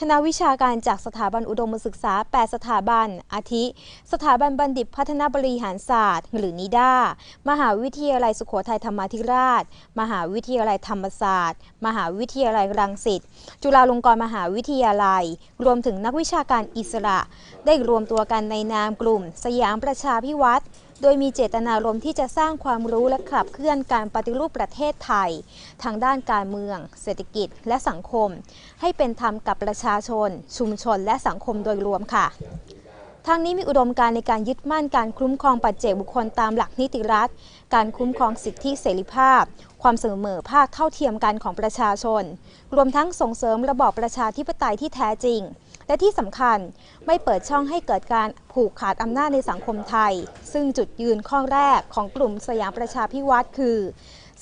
คณะวิชาการจากสถาบันอุดมศึกษา 8 สถาบัน อาทิ สถาบันบัณฑิตพัฒนาบริหารศาสตร์ หรือนิด้า มหาวิทยาลัยสุโขทัยธรรมาธิราช มหาวิทยาลัยธรรมศาสตร์ มหาวิทยาลัยรังสิต จุฬาลงกรณ์มหาวิทยาลัย รวมถึงนักวิชาการอิสระ ได้รวมตัวกันในนามกลุ่ม สยามประชาพิวัตร ดยมีเจตนารมณ์ที่จะสร้างความรู้และขับเคลื่อนการปฏิรูปประเทศไทย ทางด้านการเมือง เศรษฐกิจ และสังคม ให้เป็นธรรมกับประชาชน ชุมชนและสังคมโดยรวมค่ะ ทางนี้มีอุดมการณ์ในการยึดมั่นการคุ้มครองปัจเจกบุคคลตามหลักนิติรัฐ การคุ้มครองสิทธิเสรีภาพ ความเสมอภาคเท่าเทียมกันของประชาชน รวมทั้งส่งเสริมระบอบประชาธิปไตยที่แท้จริง และที่สำคัญไม่เปิดช่องให้เกิดการผูกขาดอำนาจในสังคมไทย ซึ่งจุดยืนข้อแรกของกลุ่มสยามประชาพิวัตรคือ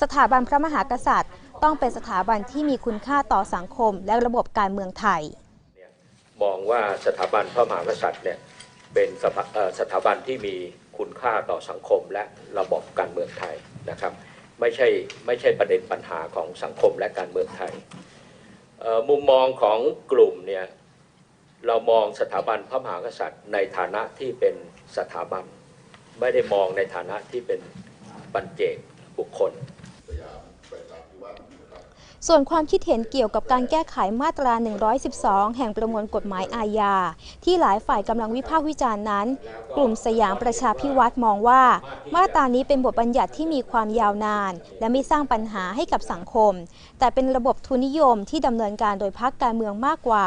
สถาบันพระมหากษัตริย์ ต้องเป็นสถาบันที่มีคุณค่าต่อสังคมและระบบการเมืองไทย มองว่าสถาบันพระมหากษัตริย์เนี่ย เป็นสถาเอ่อสถาบันที่มีคุณค่าต่อสังคมและระบบการเมืองไทยนะครับไม่ใช่ไม่ใช่ประเด็นปัญหาของสังคมและการเมืองไทยมุมมองของกลุ่มเนี่ยเรามองสถาบันพระมหากษัตริย์ในฐานะที่เป็นสถาบัน ไม่ได้มองในฐานะที่เป็นปัจเจกบุคคล ส่วนความคิดเห็นเกี่ยวกับการแก้ไขมาตรา 112 แห่งประมวลกฎหมายอาญา ที่หลายฝ่ายกำลังวิพากษ์วิจารณ์นั้น กลุ่มสยามประชาพิวัตรมองว่า มาตรานี้เป็นบทบัญญัติที่มีความยาวนาน และไม่สร้างปัญหาให้กับสังคม แต่เป็นระบบทุนนิยมที่ดำเนินการโดยพรรคการเมืองมากกว่า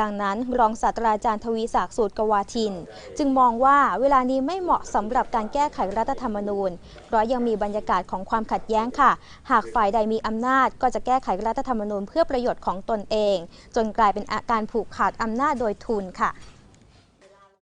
ดังนั้นรองศาสตราจารย์ทวีศักดิ์สูตรกวาทิน จึงมองว่าเวลานี้ไม่เหมาะสำหรับการแก้ไขรัฐธรรมนูญ เพราะยังมีบรรยากาศของความขัดแย้งค่ะ หากฝ่ายใดมีอำนาจ ก็จะแก้ไขรัฐธรรมนูญเพื่อประโยชน์ของตนเอง จนกลายเป็นอาการผูกขาดอำนาจโดยทุนค่ะ